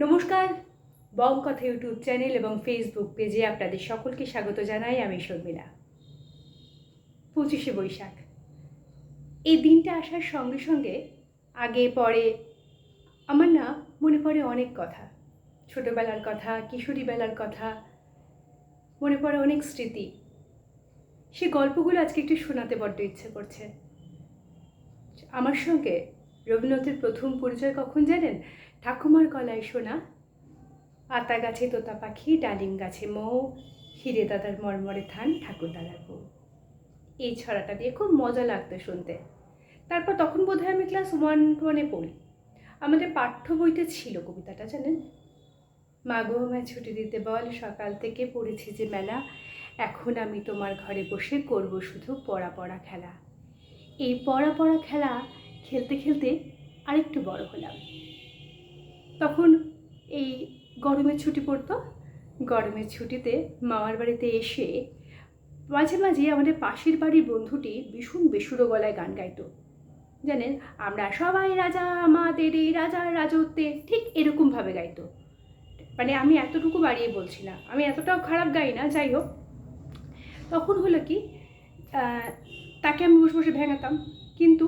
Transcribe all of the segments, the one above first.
নমস্কার বং কথা YouTube channel এবং ফেসবুক পেজে আপনাদের সকলকে স্বাগত জানাই আমি শর্মিলা। পঁচিশে বৈশাখ। এই দিনটা আসার সঙ্গে সঙ্গে আগে পরে আমার না মনে পড়ে অনেক কথা। ছোটোবেলার কথা কিশোরী বেলার কথা, মনে পড়ে অনেক স্মৃতি। সে গল্পগুলো আজকে একটু শোনাতে বড্ড ইচ্ছে করছে। আমার সঙ্গে রবীন্দ্রনাথের প্রথম পরিচয় কখন জানেন? ঠাকুমার গলায় শোনা আতা গাছে তোতা পাখি, ডালিম গাছে মৌ, হিরে দাদার মরমরে থান ঠাকুর দাদার বউ এই ছড়াটা দিয়ে খুব মজা লাগতো শুনতে। তারপর তখন বোধহয় আমি ক্লাস ওয়ান ওয়ানে পড়ি। আমাদের পাঠ্য বইতে ছিল কবিতাটা, জানেন? মাগো আমায় ছুটি দিতে বল, সকাল থেকে পড়েছি যে মেলা। এখন আমি তোমার ঘরে বসে করব শুধু পড়া পড়া খেলা। এই পড়া পড়া খেলা খেলতে খেলতে আরেকটু বড় হলাম। তখন এই গরমের ছুটি পড়তো। গরমের ছুটিতে মামার বাড়িতে এসে মাঝে মাঝে আমাদের পাশের বাড়ির বন্ধুটি ভীষণ বেসুরো গলায় গান গাইতো। জানেন, আমরা সবাই রাজা, আমাদের এই রাজার রাজত্বে ঠিক এরকমভাবে গাইতো। মানে আমি এতটুকু বাড়িয়ে বলছি না, আমি এতটাও খারাপ গাই না, যাই হোক। তখন হলো কি তাকে আমি বসে বসে ভেঙাতাম। কিন্তু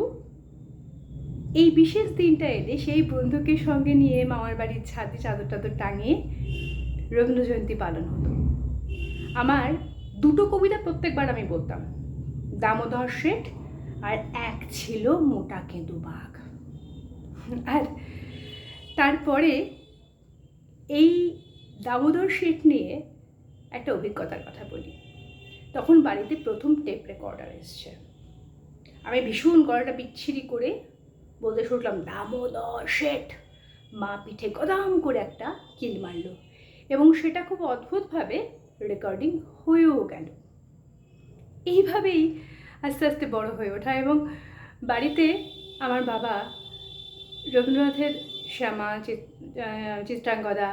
এই বিশেষ দিনটা এলে সেই বন্ধুকে সঙ্গে নিয়ে মামার বাড়ির ছাদে চাদর টাদর টাঙিয়ে রবীন্দ্র জয়ন্তী পালন হতো। আমার দুটো কবিতা প্রত্যেকবার আমি বলতাম, দামোদর শেঠ আর এক ছিল মোটা কেঁদু বাঘ। আর তারপরে এই দামোদর শেঠ নিয়ে একটা অভিজ্ঞতার কথা বলি। তখন বাড়িতে প্রথম টেপ রেকর্ডার এসছে। আমি ভীষণ গলাটা বিচ্ছিরি করে বলতে শুনলাম দামোদর শেঠ। মা পিঠে গদাম করে একটা কিল মারল এবং সেটা খুব অদ্ভুতভাবে রেকর্ডিং হয়েও গেল। এইভাবেই আস্তে আস্তে বড় হয়ে ওঠা এবং বাড়িতে আমার বাবা রবীন্দ্রনাথের শ্যামা চিত্রাঙ্গদা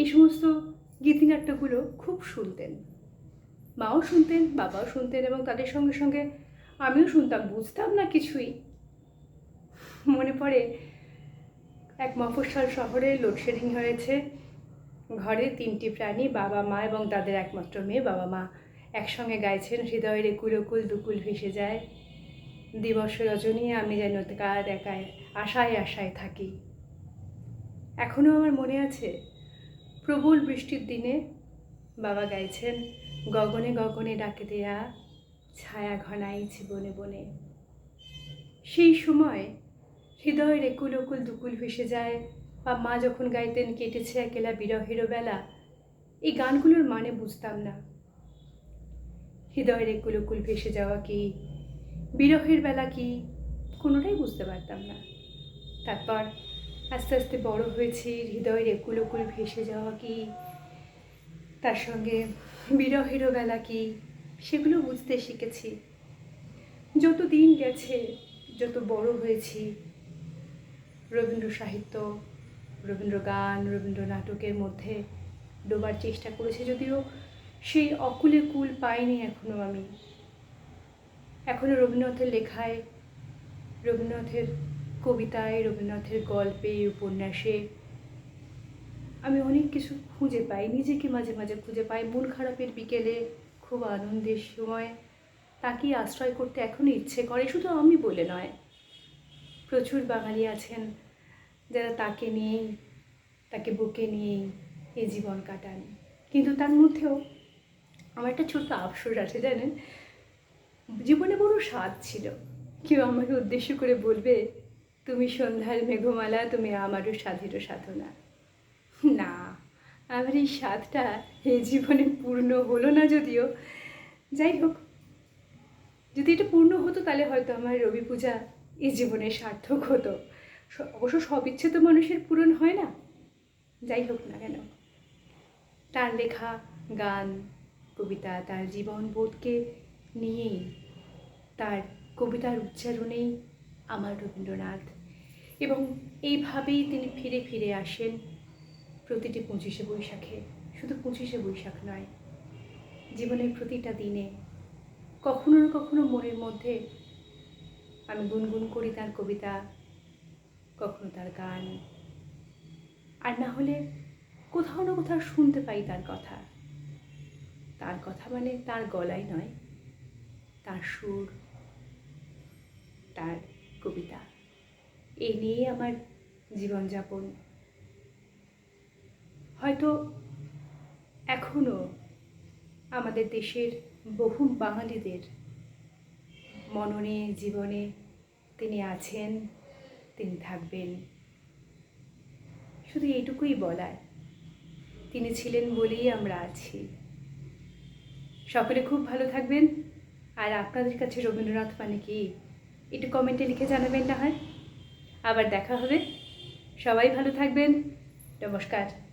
এই সমস্ত গীতিনাট্যগুলো খুব শুনতেন। মাও শুনতেন, বাবাও শুনতেন এবং তাদের সঙ্গে সঙ্গে আমিও শুনতাম, বুঝতাম না কিছুই। মনে পড়ে? এক মফস্বল শহরে লোডশেডিং হয়েছে। ঘরে তিনটি প্রাণী, বাবা মা এবং তাদের একমাত্র মেয়ে, বাবা মা। একসঙ্গে গাইছেন, হৃদয়ের একুল দুকুল ভেসে যায়। দিবস রজনী, আমি যেন কার একায় আশায় আশায় থাকি। এখনও আমার মনে আছে, প্রবল বৃষ্টির দিনে বাবা গাইছেন, গগনে গগনে ডাকে দেয়া ছায়া ঘনাইছি বনে বনে। সেই সময় হৃদয়ের একুল ওকুল দুকুল ভেসে যায়। বা মা যখন গাইতেন, কেটেছে একেলা বিরহের বেলা, এই গানগুলোর মানে বুঝতাম না। হৃদয়ের একুল ওকুল ভেসে যাওয়া কি? বিরহের বেলা কি? কোনোটাই বুঝতে পারতাম না। তারপর আস্তে আস্তে বড় হয়েছি, হৃদয়ের একুল ওকুল ভেসে যাওয়া কি? তার সঙ্গে বিরহেরও বেলা কি? সেগুলো বুঝতে শিখেছি। যত দিন গেছে, যত বড় হয়েছি রবীন্দ্র সাহিত্য, রবীন্দ্র গান, রবীন্দ্র নাটকের মধ্যে ডোবার চেষ্টা করেছি যদিও সেই অকুলে কুল পাইনি এখনও আমি। এখনও রবীন্দ্রনাথের লেখায়, রবীন্দ্রনাথের কবিতায়, রবীন্দ্রনাথের গল্পে, উপন্যাসে আমি অনেক কিছু খুঁজে পাই, নিজেকে মাঝে মাঝে খুঁজে পাই। মন খারাপের বিকেলে খুব আনন্দের সময় তাকে আশ্রয় করতে এখনও ইচ্ছে করে, শুধু আমি বলে নয়, প্রচুর বাঙালি আছেন যারা তাকে নিয়েই তাকে বুকে নিয়েই এই জীবন কাটান। কিন্তু তার মধ্যেও আমার একটা ছোট্ট আফসোস আছে, জানেন? জীবনে বড় স্বাদ ছিল। কেউ আমাকে উদ্দেশ্য করে বলবে, তুমি সন্ধ্যার মেঘমালা, তুমি আমারও স্বাধীর সাধনা। না, আমার এই স্বাদটা এই জীবনে পূর্ণ হলো না যদিও। যাই হোক, যদি এটা পূর্ণ হতো তাহলে হয়তো আমার রবি পূজা এই জীবনে সার্থক হতো। অবশ্য সব ইচ্ছে তো মানুষের পূরণ হয় না। যাই হোক না কেন। তার লেখা, গান, কবিতা, তার জীবন বোধকে নিয়েই তার কবিতার উচ্চারণেই আমার রবীন্দ্রনাথ। এবং এইভাবেই তিনি ফিরে ফিরে আসেন প্রতিটি পঁচিশে বৈশাখে। শুধু পঁচিশে বৈশাখ নয়, জীবনের প্রতিটা দিনে কখনো না কখনো মনের মধ্যে আমি গুনগুন করি তার কবিতা কখনো তার গান। আর না হলে কোথাও না কোথাও শুনতে পাই তার কথা। তার কথা মানে তার গলায় নয়, তার সুর, তার কবিতা। এই নিয়ে আমার জীবনযাপন। হয়তো এখনও আমাদের দেশের বহু বাঙালিদের মননে, জীবনে তিনি আছেন তিনি থাকবেন। শুধু এইটুকুই বলার, তিনি ছিলেন বলেই আমরা আছি। সকলে খুব ভালো থাকবেন। আর আপনাদের কাছে রবীন্দ্রনাথ মানে কি, একটু কমেন্টে লিখে জানাবেন না হয়? আবার দেখা হবে। সবাই ভালো থাকবেন। নমস্কার।